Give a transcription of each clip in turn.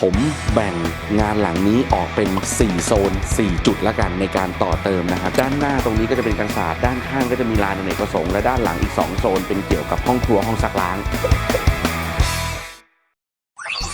ผมแบ่งงานหลังนี้ออกเป็น 4 โซน 4 จุดละกันในการต่อเติมนะครับ ด้านหน้าตรงนี้ก็จะเป็นกันศาสตร์ด้านข้างก็จะมีลานอเนกประสงค์และด้านหลังอีก 2 โซนเป็นเกี่ยวกับห้องครัวห้องซักล้าง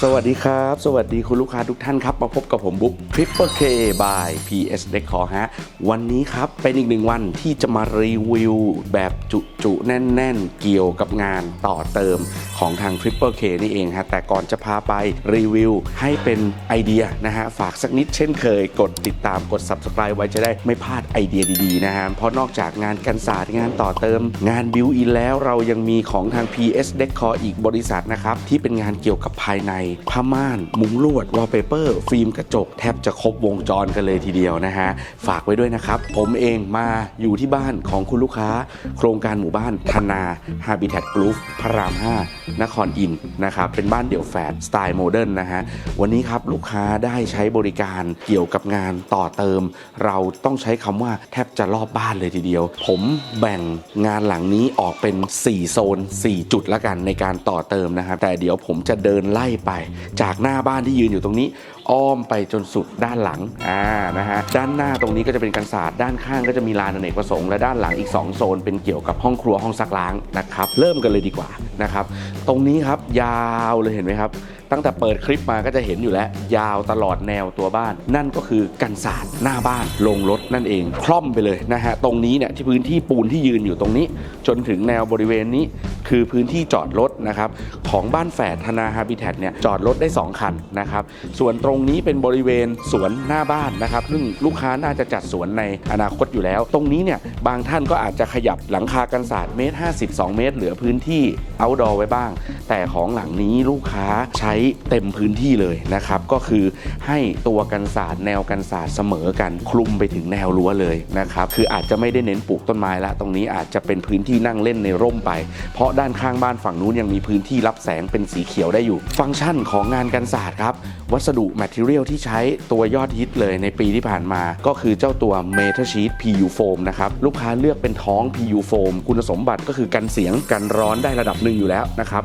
สวัสดีครับ สวัสดีคุณลูกค้าทุกท่านครับ มาพบกับผมบุ๊ก Triple K by PS Decor ฮะ วันนี้ครับ เป็นอีกหนึ่งวันที่จะมารีวิวแบบจุๆแน่นๆ เกี่ยวกับงานต่อเติมของทาง Triple K นี่เองฮะ แต่ก่อนจะพาไปรีวิวให้เป็นไอเดียนะฮะ ฝากสักนิดเช่นเคยกดติดตามกด Subscribe ไว้จะได้ไม่พลาดไอเดียดีๆนะฮะ เพราะนอกจากงานกันศาสตร์งานต่อเติม งานบิวอินแล้วเรายังมีของทาง PS Decor อีกบริษัทนะครับที่เป็นงานเกี่ยวกับภายในผ้าม่าน มุ้งลวดวอลเปเปอร์ ฟิล์มกระจก แทบจะครบวงจรกันเลยทีเดียวนะฮะ ฝากไว้ด้วยนะครับ ผมเองมาอยู่ที่บ้านของคุณลูกค้า โครงการหมู่บ้านธนา Habitat Group พระราม 5 นครอินนะครับ เป็นบ้านเดี่ยวแฝดสไตล์โมเดิร์นนะฮะ วันนี้ครับลูกค้าได้ใช้บริการเกี่ยวกับงานต่อเติม เราต้องใช้คำว่าแทบจะรอบบ้านเลยทีเดียว ผมแบ่งงานหลังนี้ออกเป็น 4 โซน 4 จุดละกันในการต่อเติมนะครับแต่เดี๋ยวผมจะเดินไล่ไปจากหน้าบ้านที่ยืนอยู่ตรงนี้ อ้อมไปจนสุดด้านหลังอ่านะฮะด้านหน้าตรงนี้ก็จะเป็นกันศาสตร์ด้านข้างก็จะมีลานอเนกประสงค์และด้านหลังอีก 2 โซน เป็นเกี่ยวกับห้องครัวห้องซักล้างนะครับ เริ่มกันเลยดีกว่านะครับ ตรงนี้ครับยาวเลยเห็นไหมครับ ตั้งแต่เปิดคลิปมาก็จะเห็นอยู่แล้ว ยาวตลอดแนวตัวบ้าน นั่นก็คือกันศาสตร์หน้าบ้านลงรถนั่นเอง คล่อมไปเลยนะฮะ ตรงนี้เนี่ยที่พื้นที่ปูนที่ยืนอยู่ตรงนี้ จนถึงแนวบริเวณนี้คือพื้นที่จอดรถนะครับของบ้านแฝดธนาฮาบิแทเนี่ยจอดรถได้ 2 คันนะครับส่วนตรงนี้เป็นบริเวณสวนหน้าบ้านนะครับซึ่งลูกค้าน่าจะจัดสวนในอนาคตอยู่แล้ว ตรงนี้เนี่ยบางท่านก็อาจจะขยับหลังคากันศาสตร์เมตร 52 เมตร เหลือพื้นที่ outdoor ไว้บ้าง แต่ของหลังนี้ลูกค้าใช้เต็มพื้นที่เลยนะครับ ก็คือให้ตัวกันศาสตร์แนวกันศาสตร์เสมอกันคลุมไปถึงแนวรั้วเลยนะครับคืออาจจะไม่ได้เน้นปลูกต้นไม้ละตรงนี้อาจจะเป็นพื้นที่นั่งเล่นในร่มไป เพราะด้านข้างบ้านฝั่งนู้นยังมีพื้นที่รับแสงเป็นสีเขียวได้อยู่ ฟังก์ชันของงานกันศาสตร์ครับวัสดุแมทเทียลที่ใช้ตัวยอดฮิตเลยในปีที่ผ่านมา ก็คือเจ้าตัว Metal Sheet PU Foam นะครับลูกค้าเลือกเป็นท้อง PU Foam คุณสมบัติก็คือกันเสียงกันร้อนได้ระดับหนึ่งอยู่แล้วนะครับ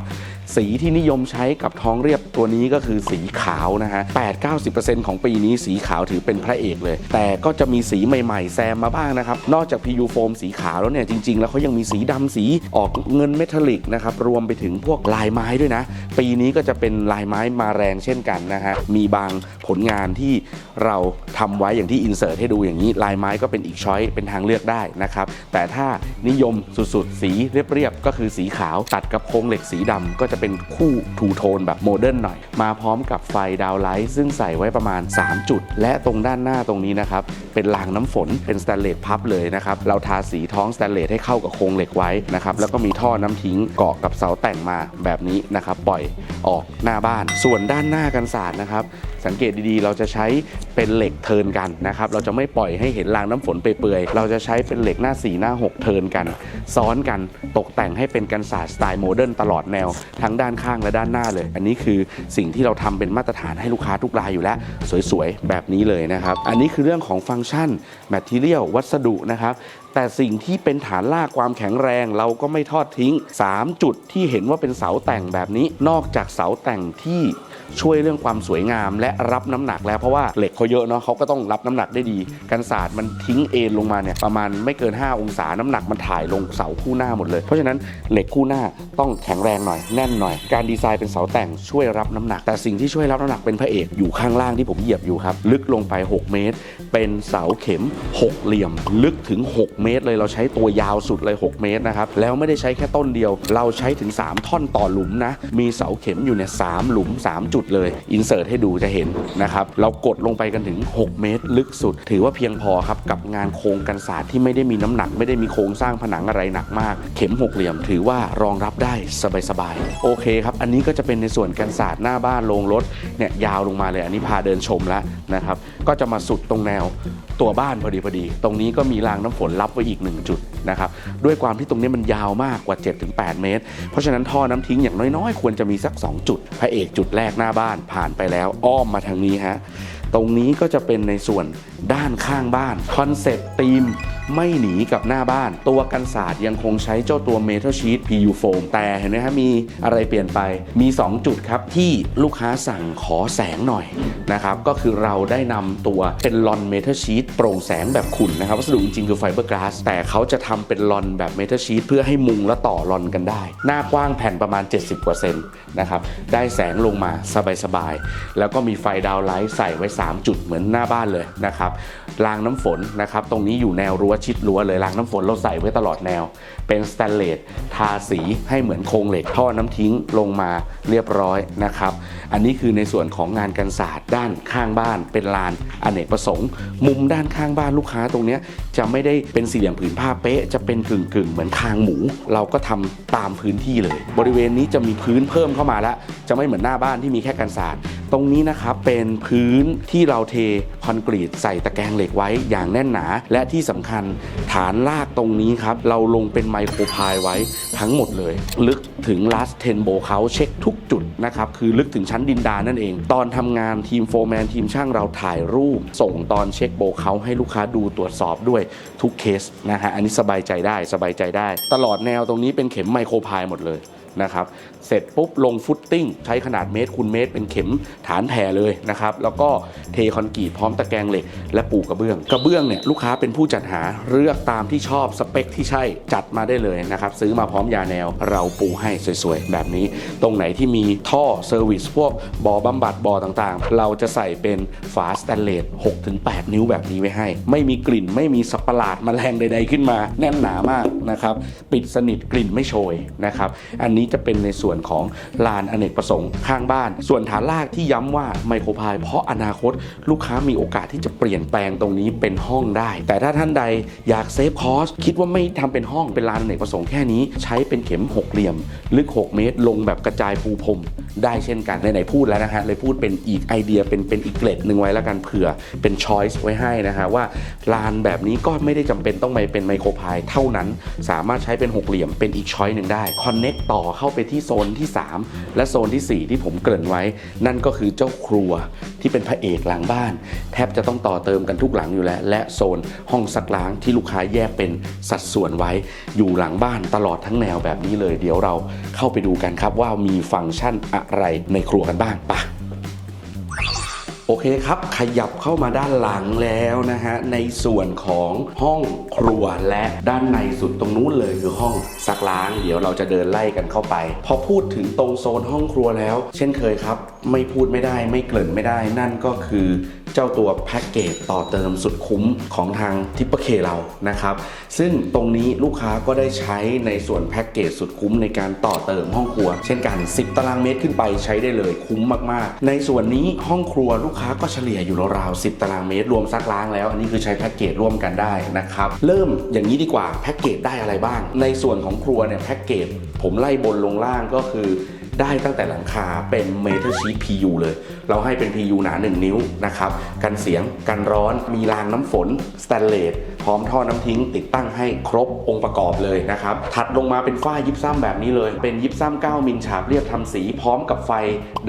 สีที่นิยมใช้กับท้องเรียบตัวนี้ก็คือสีขาวนะฮะ 8-90%ของปีนี้สีขาวถือเป็นพระเอกเลย แต่ก็จะมีสีใหม่ๆ แซมมาบ้างนะครับ นอกจาก PU Foam สีขาวแล้วเนี่ย จริง ๆ แล้วเขายังมีสีดำสีออกเงินเมทัลลิกนะครับ รวมไปถึงพวกลายไม้ด้วยนะ ปีนี้ก็จะเป็นลายไม้มาแรงเช่นกันนะฮะ มีบางผลงานที่เราทำไว้อย่างที่อินเสิร์ตให้ดูอย่างนี้ลายไม้ก็เป็นอีกช้อยเป็นทางเลือกได้นะครับ แต่ถ้านิยมสุดๆ สีเรียบๆก็คือสีขาวตัดกับโครงเหล็กสีดำก็จะเป็นคู่ทูโทนแบบโมเดิร์นหน่อย มาพร้อมกับไฟดาวไลท์ซึ่งใส่ไว้ประมาณ 3 จุด และตรงด้านหน้าตรงนี้นะครับ เป็นรางน้ำฝนเป็นสแตนเลสพับเลยนะครับ เราทาสีท้องสแตนเลสให้เข้ากับโครงเหล็กไว้นะครับ แล้วก็มีท่อน้ำทิ้งเกาะกับเสาแต่งมาแบบนี้นะครับ ปล่อยออกหน้าบ้าน ส่วนด้านหน้ากันศาสตร์นะครับสังเกตดีๆ เราจะใช้เป็นเหล็กเทินกันนะครับ เราจะไม่ปล่อยให้เห็นรางน้ำฝนเปื่อยๆ เราจะใช้เป็นเหล็กหน้า 4 หน้า 6 เทินกัน ซ้อนกันตกแต่งให้เป็นกันศาสตร์สไตล์โมเดิร์นตลอดแนวทั้ง้งด้านข้างและด้านหน้าเลย อันนี้คือสิ่งที่เราทำเป็นมาตรฐานให้ลูกค้าทุกรายอยู่แล้ว สวยๆ แบบนี้เลยนะครับ อันนี้คือเรื่องของฟังก์ชันแมทเทียลวัสดุนะครับแต่สิ่งที่เป็นฐานลากความแข็งแรงเราก็ไม่ทอดทิ้ง 3 จุดที่เห็นว่าเป็นเสาแต่งแบบนี้ นอกจากเสาแต่งที่ ช่วยเรื่องความสวยงามและรับน้ำหนักแล้วเพราะว่าเหล็กเขาเยอะเนาะเขาก็ต้องรับน้ำหนักได้ดี กันศาสตร์มันทิ้งเอ็นลงมาเนี่ยประมาณไม่เกิน 5 องศาน้ำหนักมันถ่ายลงเสาคู่หน้าหมดเลย เพราะฉะนั้นเหล็กคู่หน้าต้องแข็งแรงหน่อยแน่นหน่อย การดีไซน์เป็นเสาแต่งช่วยรับน้ำหนัก แต่สิ่งที่ช่วยรับน้ำหนักเป็นพระเอกอยู่ข้างล่างที่ผมเหยียบอยู่ครับลึกลงไป 6 เมตร เป็นเสาเข็ม 6 เหลี่ยม ลึกถึง 6 เมตร เลยเราใช้ตัวยาวสุดเลย 6 เมตรนะครับแล้วไม่ได้ใช้แค่ต้นเดียว เราใช้ถึง 3 ท่อนต่อหลุมนะมีเสาเข็มอยู่เนี่ยสามหลุม3จุดเลยอินเสิร์ตให้ดูจะเห็นนะครับเรากดลงไปกันถึง 6 เมตร ลึกสุด ถือว่าเพียงพอครับกับงานโครงกันศาสตร์ที่ไม่ได้มีน้ำหนัก ไม่ได้มีโครงสร้างผนังอะไรหนักมาก เข็มหกเหลี่ยม ถือว่ารองรับได้สบายๆโอเคครับ อันนี้ก็จะเป็นในส่วนกันศาสตร์หน้าบ้านโรงรถเนี่ยยาวลงมาเลยอันนี้พาเดินชมแล้วนะครับก็จะมาสุดตรงแนวตัวบ้านพอดีพอดี ตรงนี้ก็มีรางน้ำฝนรับไว้อีก1จุด นะครับด้วยความที่ตรงนี้มันยาวมากกว่า 7-8 เมตร เพราะฉะนั้นท่อน้ำทิ้งอย่างน้อยๆ ควรจะมีสัก 2 จุด พระเอกจุดแรกหน้าบ้านผ่านไปแล้วอ้อมมาทางนี้ฮะตรงนี้ก็จะเป็นในส่วนด้านข้างบ้านคอนเซ็ปต์ธีม ไม่หนีกับหน้าบ้าน ตัวกันศาสตร์ยังคงใช้เจ้าตัว Metal Sheet PU Foam แต่เห็นไหมครับมีอะไรเปลี่ยนไปมี 2 จุดครับ ที่ลูกค้าสั่งขอแสงหน่อยนะครับ ก็คือเราได้นำตัวเป็นลอนเมทัลชีตโปร่งแสงแบบขุ่นนะครับ วัสดุจริงๆคือไฟเบอร์กลาสแต่เขาจะทำเป็นลอนแบบเมทัลชีตเพื่อให้มุงและต่อลอนกันได้ หน้ากว้างแผ่นประมาณ 70%นนะครับได้แสงลงมาสบายๆแล้วก็มีไฟดาวไลท์ใส่ไว้ 3 จุดเหมือนหน้าบ้านเลยนะครับรางน้ำฝนนะครับตรงนี้อยู่แนวรั้วชิดรั้วเลยรางน้ำฝนเราใส่ไว้ตลอดแนว เป็นสแตนเลสทาสีให้เหมือนโครงเหล็กท่อน้ำทิ้งลงมาเรียบร้อยนะครับอันนี้คือในส่วนของงานกันศาสตร์ด้านข้างบ้าน เป็นลานอเนกประสงค์ มุมด้านข้างบ้านลูกค้าตรงนี้จะไม่ได้เป็นสี่เหลี่ยมผืนผ้าเป๊ะ จะเป็นกึ่งกึ่งๆเหมือนคางหมู เราก็ทำตามพื้นที่เลย บริเวณนี้จะมีพื้นเพิ่มเข้ามาแล้ว จะไม่เหมือนหน้าบ้านที่มีแค่กันศาสตร์ ตรงนี้นะครับเป็นพื้นที่เราเทคอนกรีตใส่ตะแกรงเหล็กไว้อย่างแน่นหนา และที่สำคัญฐานลากตรงนี้ครับ เราลงเป็นไมโครพายไว้ทั้งหมดเลย ลึกถึง last 10 โบเขาเช็คทุกจุดนะครับ คือลึกถึงชั้นดินดานนั่นเอง ตอนทำงานทีมโฟร์แมนทีมช่างเราถ่ายรูป ส่งตอนเช็คโบเขาให้ลูกค้าดูตรวจสอบด้วยทุกเคสนะฮะอันนี้สบายใจได้สบายใจได้ ตลอดแนวตรงนี้เป็นเข็มไมโครพายหมดเลย นะครับ เสร็จปุ๊บลงฟุตติ้ง ใช้ขนาดเมตรคูณเมตร เป็นเข็มฐานแผ่เลยนะครับ แล้วก็เทคอนกรีตพร้อมตะแกรงเหล็ก และปูกระเบื้อง กระเบื้องเนี่ยลูกค้าเป็นผู้จัดหาเลือกตามที่ชอบสเปคที่ใช่จัดมาได้เลยนะครับ ซื้อมาพร้อมยาแนวเราปูให้สวยๆ แบบนี้ ตรงไหนที่มีท่อเซอร์วิสพวกบ่อบำบัดบ่อต่างๆ เราจะใส่เป็นฝาสแตนเลส6-8 นิ้วแบบนี้ไว้ให้ ไม่มีกลิ่นไม่มีสับประหลาดแมลงใด ๆขึ้นมา แน่นหนามากนะครับปิดสนิทกลิ่นไม่โชยนะครับอันนี้นี้จะเป็นในส่วนของลานอเนกประสงค์ข้างบ้าน ส่วนฐานลากที่ย้ำว่าไมโครพายเพราะอนาคตลูกค้ามีโอกาสที่จะเปลี่ยนแปลงตรงนี้เป็นห้องได้ แต่ถ้าท่านใดอยากเซฟคอสคิดว่าไม่ทำเป็นห้องเป็นลานอเนกประสงค์แค่นี้ใช้เป็นเข็มหกเหลี่ยมลึก 6 เมตร ลงแบบกระจายปูพรมได้เช่นกันไหนๆพูดแล้วนะฮะเลยพูดเป็นอีกไอเดียเป็นเป็นอีกเกล็ดหนึ่งไว้แล้วกันเผื่อเป็นช้อยส์ไว้ให้นะฮะว่าลานแบบนี้ก็ไม่ได้จำเป็นต้องไปเป็นไมโครพายเท่านั้น สามารถใช้เป็นหกเหลี่ยมเป็นอีกช้อยหนึ่งได้คอนเน็กต่อเข้าไปที่โซนที่ 3 และโซนทีสี่ 4 ที่ผมเกริ่นไว้ นั่นก็คือเจ้าครัวที่เป็นพระเอกหลังบ้าน แทบจะต้องต่อเติมกันทุกหลังอยู่แล้ว และโซนห้องซักล้างที่ลูกค้าแยกเป็นสัดส่วนไว้ อยู่หลังบ้านตลอดทั้งแนวแบบนี้เลย เดี๋ยวเราเข้าไปดูกันครับว่ามีฟังก์ชันอะไรในครัวกันบ้างไปะ โอเคครับ ขยับเข้ามาด้านหลังแล้วนะฮะ ในส่วนของห้องครัวและด้านในสุดตรงนู้นเลยคือห้องซักล้าง เดี๋ยวเราจะเดินไล่กันเข้าไป พอพูดถึงตรงโซนห้องครัวแล้ว เช่นเคยครับ ไม่พูดไม่ได้ไม่เกริ่นไม่ได้นั่นก็คือ เจ้าตัวแพ็กเกจต่อเติมสุดคุ้มของทางทิปเปอร์เคเรานะครับ ซึ่งตรงนี้ลูกค้าก็ได้ใช้ในส่วนแพ็กเกจสุดคุ้มในการต่อเติมห้องครัว เช่นกัน 10 ตารางเมตรขึ้นไปใช้ได้เลยคุ้มมากๆ ในส่วนนี้ห้องครัวลูกค้าก็เฉลี่ยอยู่ราวๆ10 ตารางเมตรรวมซักล้างแล้ว อันนี้คือใช้แพ็กเกจร่วมกันได้นะครับเริ่มอย่างนี้ดีกว่าแพ็กเกจได้อะไรบ้าง ในส่วนของครัวเนี่ยแพ็กเกจผมไล่บนลงล่างก็คือ ได้ตั้งแต่หลังคาเป็นเมทัลชี t PU เลย เราให้เป็น PU หนา 1 นิ้วนะครับกันเสียงกันร้อนมีรางน้ำฝนสแตนเลสพร้อมท่อน้ำทิ้ง ติดตั้งให้ครบองค์ประกอบเลยนะครับถัดลงมาเป็นฝ้ายิบซ้ำแบบนี้เลย เป็นยิบซ้ำ9มิลฉาบเรียบทำสีพร้อมกับไฟ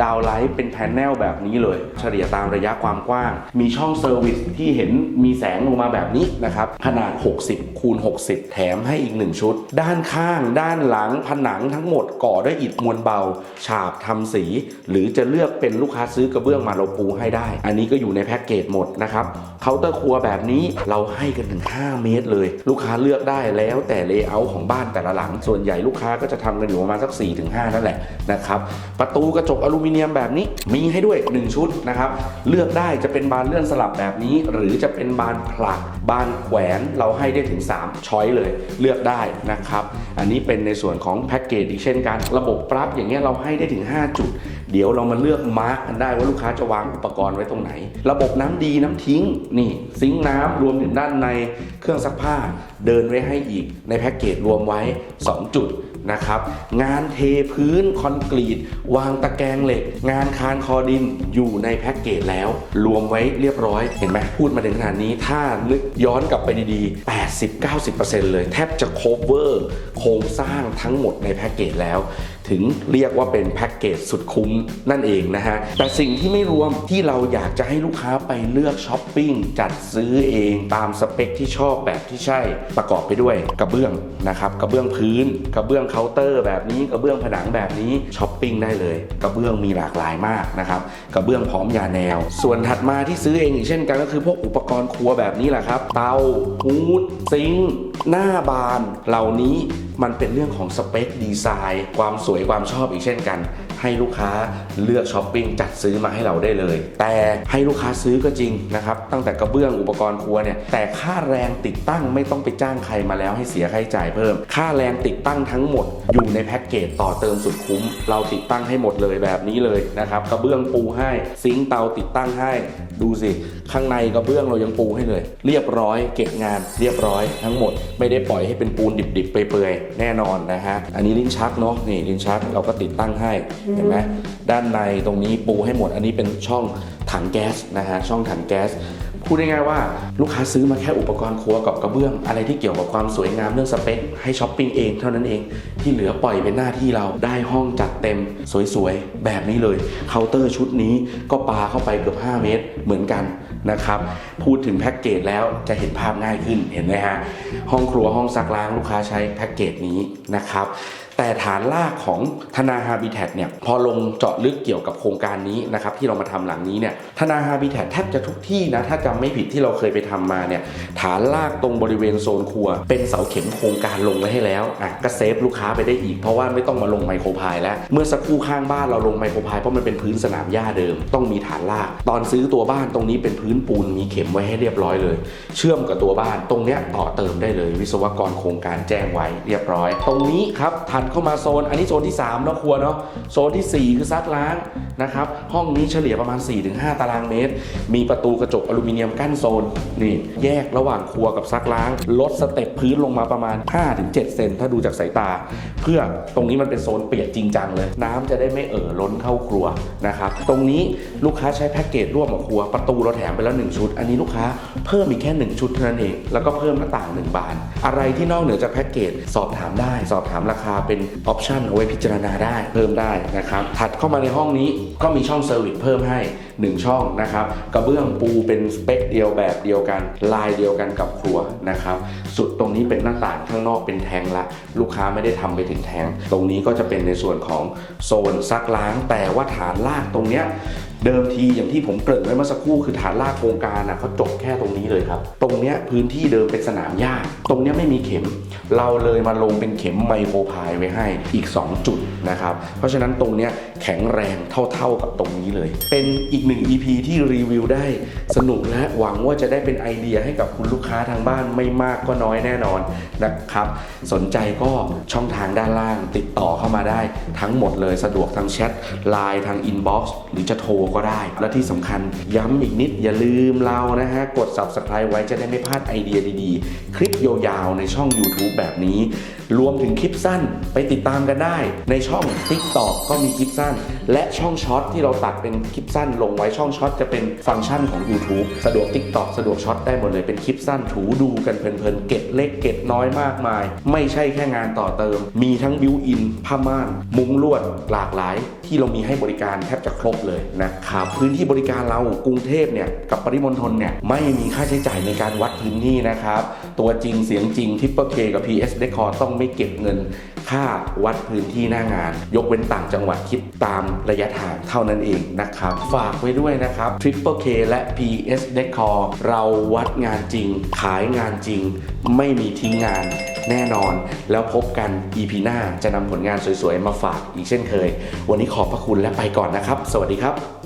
ดาวไลท์เป็นแผนแนลแบบนี้เลย เฉลี่ยตามระยะความกว้าง มีช่องเซอร์วิสที่เห็นมีแสงลงมาแบบนี้นะครับขนาด 60 คูณ 60 แถมให้อีก 1 ชุด ด้านข้าง ด้านหลังผนังทั้งหมดก่อด้วยอิฐมวลเบาฉาบทำสี หรือจะเลือกเป็นลูกค้าซื้อกระเบื้องมาเราปูให้ได้ อันนี้ก็อยู่ในแพ็กเกจหมดนะครับเคาน์เตอร์ครัวแบบนี้เราให้กันถึง 5 เมตรเลย ลูกค้าเลือกได้แล้วแต่เลเยอร์ของบ้านแต่ละหลัง ส่วนใหญ่ลูกค้าก็จะทำกันอยู่ประมาณสัก 4-5 นั่นแหละนะครับประตูกระจกอลูมิเนียมแบบนี้มีให้ด้วย 1 ชุดนะครับเลือกได้จะเป็นบานเลื่อนสลับแบบนี้ หรือจะเป็นบานผลักบานแขวนเราให้ได้ถึง 3 ช้อยเลย เลือกได้นะครับ อันนี้เป็นในส่วนของแพ็กเกจอีกเช่นกัน ระบบปรับอย่างเงี้ยเราให้ได้ถึง 5 จุด เดี๋ยวเรามาเลือกมาร์กกันได้ว่าลูกค้าจะวางอุปกรณ์ไว้ตรงไหน ระบบน้ำดีน้ำทิ้งนี่ซิงค์น้ำรวมถึงด้านในเครื่องซักผ้าเดินไว้ให้อีกในแพ็กเกจรวมไว้ 2 จุด นะครับ งานเทพื้นคอนกรีต วางตะแกรงเหล็ก งานคานคอดินอยู่ในแพ็กเกจแล้ว รวมไว้เรียบร้อย เห็นไหมพูดมาถึงขนาดนี้ถ้านึกย้อนกลับไปดีๆ 80-90%เลย แทบจะ cover โครงสร้างทั้งหมดในแพ็กเกจแล้วถึงเรียกว่าเป็นแพ็กเกจสุดคุ้มนั่นเองนะฮะ แต่สิ่งที่ไม่รวมที่เราอยากจะให้ลูกค้าไปเลือกช้อปปิ้งจัดซื้อเองตามสเปคที่ชอบแบบที่ใช่ประกอบไปด้วยกระเบื้องนะครับ กระเบื้องพื้น กระเบื้องเคาน์เตอร์แบบนี้กระเบื้องผนังแบบนี้ช้อปปิ้งได้เลยกระเบื้องมีหลากหลายมากนะครับกระเบื้องพร้อมยาแนว ส่วนถัดมาที่ซื้อเองอีกเช่นกันก็คือพวกอุปกรณ์ครัวแบบนี้แหละครับ เตาฮูดซิงหน้าบานเหล่านี้มันเป็นเรื่องของสเปคดีไซน์ ความสวยความชอบอีกเช่นกัน ให้ลูกค้าเลือกช้อปปิ้งจัดซื้อมาให้เราได้เลย แต่ให้ลูกค้าซื้อก็จริงนะครับ ตั้งแต่กระเบื้องอุปกรณ์ครัวเนี่ย แต่ค่าแรงติดตั้งไม่ต้องไปจ้างใครมาแล้วให้เสียค่าใช้จ่ายเพิ่ม ค่าแรงติดตั้งทั้งหมด อยู่ในแพ็กเกจต่อเติมสุดคุ้ม เราติดตั้งให้หมดเลยแบบนี้เลยนะครับ กระเบื้องปูให้ ซิงค์เตาติดตั้งให้ดูสิ ข้างในกระเบื้องเรายังปูให้เลย เรียบร้อยเก็บงานเรียบร้อยทั้งหมด ไม่ได้ปล่อยให้เป็นปูนดิบๆ เปื่อยๆ แน่นอนนะฮะ อันนี้ลิ้นชักเนาะนี่ลิ้นชักเราก็ติดตั้งให้เห็นไหมด้านในตรงนี้ปูให้หมด อันนี้เป็นช่องถังแก๊สนะฮะช่องถังแก๊ส พูดง่ายๆว่าลูกค้าซื้อมาแค่อุปกรณ์ครัวกับกระเบื้อง อะไรที่เกี่ยวกับความสวยงามเรื่องสเปคให้ช้อปปิ้งเองเท่านั้นเอง ที่เหลือปล่อยเป็นหน้าที่เราได้ห้องจัดเต็มสวยๆ แบบนี้เลยเคาน์เตอร์ชุดนี้ก็ปาเข้าไปเกือบ 5 เมตรเหมือนกันนะครับพูดถึงแพ็กเกจแล้วจะเห็นภาพง่ายขึ้นเห็นไหมฮะห้องครัวห้องซักล้างลูกค้าใช้แพ็กเกจนี้นะครับ แต่ฐานรากของธนาฮาบิแทเนี่ยพอลงเจาะลึกเกี่ยวกับโครงการนี้นะครับที่เรามาทำหลังนี้เนี่ยธนาฮาบิแทแทบจะทุกที่นะถ้าจำไม่ผิดที่เราเคยไปทำมาเนี่ยฐานรากตรงบริเวณโซนครัว เป็นเสาเข็มโครงการลงไว้ให้แล้วอะก็เซฟลูกค้าไปได้อีกเพราะว่าไม่ต้องมาลงไมโครพายแล้ว เมื่อสักครู่ข้างบ้านเราลงไมโครพายเพราะมันเป็นพื้นสนามหญ้าเดิม ต้องมีฐานราก ตอนซื้อตัวบ้านตรงนี้เป็นพื้นปูนมีเข็มไว้ให้เรียบร้อยเลย เชื่อมกับตัวบ้านตรงเนี้ยต่อเติมได้เลย วิศวกรโครงการแจ้งไว้เรียบร้อย ตรงนี้ครับถัดเข้ามาโซน อันนี้โซนที่3เนาะครัวเนาะโซนทีสี่ 4 คือซักล้างนะครับห้องนี้เฉลี่ยประมาณ 4-5 ตารางเมตร มีประตูกระจกอลูมิเนียมกั้นโซนนี่แยกระหว่างครัวกับซักล้าง ลดสเต็ปพื้นลงมาประมาณ 5-7 เซนถ้าดูจากสายตา เพื่อตรงนี้มันเป็นโซนเปียกจริงจังเลย น้ำจะได้ไม่เอ่อล้นเข้าครัวนะครับตรงนี้ลูกค้าใช้แพ็กเกจร่วมกับครัวประตูเราแถมไปแล้ว 1 ชุด อันนี้ลูกค้าเพิ่มอีกแค่ 1 ชุดเท่านั้นเองแล้วก็เพิ่มหน้าต่าง 1 บาน อะไรที่นอกเหนือจากแพ็กเกจสอบถามได้ สอบถามราคาเป็นออปชันเอาไว้พิจารณาได้เพิ่มได้นะครับถัดเข้ามาในห้องนี้ก็มีช่องเซอร์วิสเพิ่มให้ 1 ช่องนะครับกระเบื้องปูเป็นสเปคเดียวแบบเดียวกัน ลายเดียวกันกับครัวนะครับสุดตรงนี้เป็นหน้าต่างข้างนอกเป็นแทงละ ลูกค้าไม่ได้ทำไปถึงแทง ตรงนี้ก็จะเป็นในส่วนของโซนซักล้างแต่ว่าฐานลากตรงเนี้ย เดิมทีอย่างที่ผมเกริ่นไว้เมื่อสักครู่คือฐานลากโครงการนะเขาจบแค่ตรงนี้เลยครับ ตรงเนี้ยพื้นที่เดิมเป็นสนามหญ้า ตรงเนี้ยไม่มีเข็ม เราเลยมาลงเป็นเข็มไมโครพายไว้ให้อีก 2 จุดนะครับ เพราะฉะนั้นตรงเนี้ยแข็งแรงเท่าๆกับตรงนี้เลย เป็นอีกหนึ่ง EP ที่รีวิวได้สนุกและหวังว่าจะได้เป็นไอเดียให้กับคุณลูกค้าทางบ้านไม่มากก็น้อยแน่นอนนะครับ สนใจก็ช่องทางด้านล่างติดต่อเข้ามาได้ทั้งหมดเลยสะดวกทางแชทไลน์ทางอินบ็อกซ์หรือจะโทรก็ได้ และที่สำคัญย้ำอีกนิดอย่าลืมเรานะฮะ กด Subscribe ไว้จะได้ไม่พลาดไอเดียดีๆ คลิปยาวๆในช่อง YouTube แบบนี้ รวมถึงคลิปสั้นไปติดตามกันได้ ในช่อง TikTok ก็มีคลิปสั้น และช่องช็อตที่เราตัดเป็นคลิปสั้น ลงไว้ช่องช็อตจะเป็นฟังก์ชันของ YouTube สะดวก TikTok สะดวกช็อตได้หมดเลยเป็นคลิปสั้นถูดูกันเพลินๆเก็ดเล็กเก็ดน้อยมากมาย ไม่ใช่แค่งานต่อเติม มีทั้งบิวอินผ้าม่าน มุ้งลวดหลากหลาย ที่เรามีให้บริการแทบจะครบเลยนะครับพื้นที่บริการเรากรุงเทพเนี่ยกับปริมณฑลเนี่ยไม่มีค่าใช้จ่ายในการวัดพื้นที่นะครับตัวจริงเสียงจริงทิปเปอร์เคกับ PS Decor ต้องไม่เก็บเงิน ค่าวัดพื้นที่หน้างาน ยกเว้นต่างจังหวัดคิดตามระยะทางเท่านั้นเองนะครับ ฝากไว้ด้วยนะครับ Triple K และ PS Decor เราวัดงานจริง ขายงานจริง ไม่มีทิ้งงานแน่นอน แล้วพบกัน EP หน้าจะนำผลงานสวยๆ มาฝากอีกเช่นเคย วันนี้ขอบพระคุณและไปก่อนนะครับ สวัสดีครับ